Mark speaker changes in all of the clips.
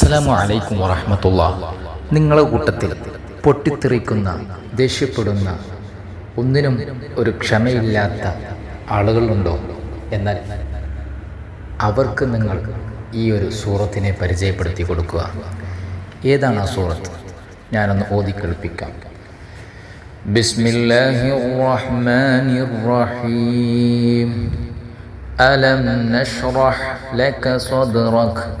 Speaker 1: അസ്സലാമു അലൈക്കും വറഹമത്തുള്ള. നിങ്ങളുടെ കൂട്ടത്തിൽ പൊട്ടിത്തെറിക്കുന്ന ദേഷ്യപ്പെടുന്ന ഒന്നിനും ഒരു ക്ഷമയില്ലാത്ത ആളുകളുണ്ടോ? എന്നാൽ അവർക്ക് നിങ്ങൾ ഈ ഒരു സൂറത്തിനെ പരിചയപ്പെടുത്തി കൊടുക്കുക. ഏതാണ് ആ സൂറത്ത്? ഞാനൊന്ന് ഓതി കേൾപ്പിക്കാം. ബിസ്മില്ലാഹി റഹ്മാനിർ റഹീം. അലം നഷ്റഹ് ലക സദ്റക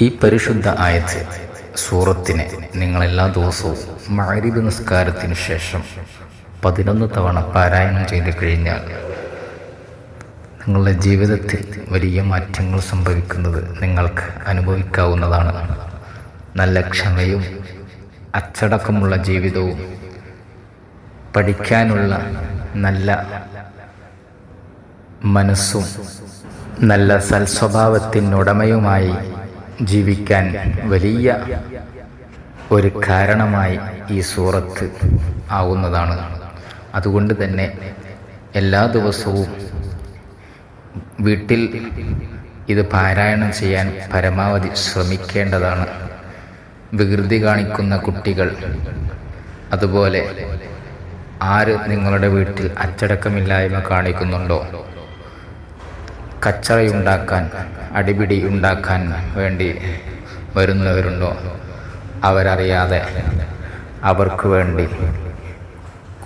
Speaker 1: ഈ പരിശുദ്ധ ആയത്ത് സൂറത്തിനെ നിങ്ങൾ എല്ലാ ദിവസവും മഅരിബ് നിസ്കാരത്തിന് ശേഷം പതിനൊന്ന് തവണ പാരായണം ചെയ്ത് കഴിഞ്ഞാൽ നിങ്ങളുടെ ജീവിതത്തിൽ വലിയ മാറ്റങ്ങൾ സംഭവിക്കുന്നത് നിങ്ങൾക്ക് അനുഭവിക്കാവുന്നതാണ്. നല്ല ക്ഷമയും അച്ചടക്കമുള്ള ജീവിതവും പഠിക്കാനുള്ള നല്ല മനസ്സും നല്ല സൽസ്വഭാവത്തിനുടമയുമായി ജീവിക്കാൻ വലിയ ഒരു കാരണമായി ഈ സൂറത്ത് ആവുന്നതാണ്. അതുകൊണ്ട് തന്നെ എല്ലാ ദിവസവും വീട്ടിൽ ഇത് പാരായണം ചെയ്യാൻ പരമാവധി ശ്രമിക്കേണ്ടതാണ്. വികൃതി കാണിക്കുന്ന കുട്ടികൾ അതുപോലെ ആര് നിങ്ങളുടെ വീട്ടിൽ അച്ചടക്കമില്ലായ്മ കാണിക്കുന്നുണ്ടോ? കച്ചറയുണ്ടാക്കാൻ അടിപിടി ഉണ്ടാക്കാൻ വേണ്ടി വരുന്നവരുണ്ടോ? അവരറിയാതെ അവർക്ക് വേണ്ടി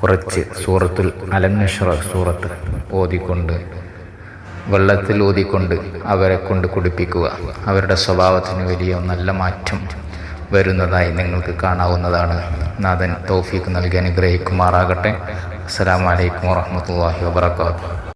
Speaker 1: കുറച്ച് സൂറത്തുൽ അലന്നഷറ സൂറത്ത് ഓതിക്കൊണ്ട് വെള്ളത്തിൽ ഓതിക്കൊണ്ട് അവരെ കൊണ്ട് കുടിപ്പിക്കുക. അവരുടെ സ്വഭാവത്തിന് വലിയ നല്ല മാറ്റം വരുന്നതായി നിങ്ങൾക്ക് കാണാവുന്നതാണ്. നാഥൻ തൗഫീഖ് നൽകി അനുഗ്രഹിക്കുമാറാകട്ടെ. അസ്സാം വലൈക്കും വാഹമത്തല്ലാഹി വാബർക്കാത്തു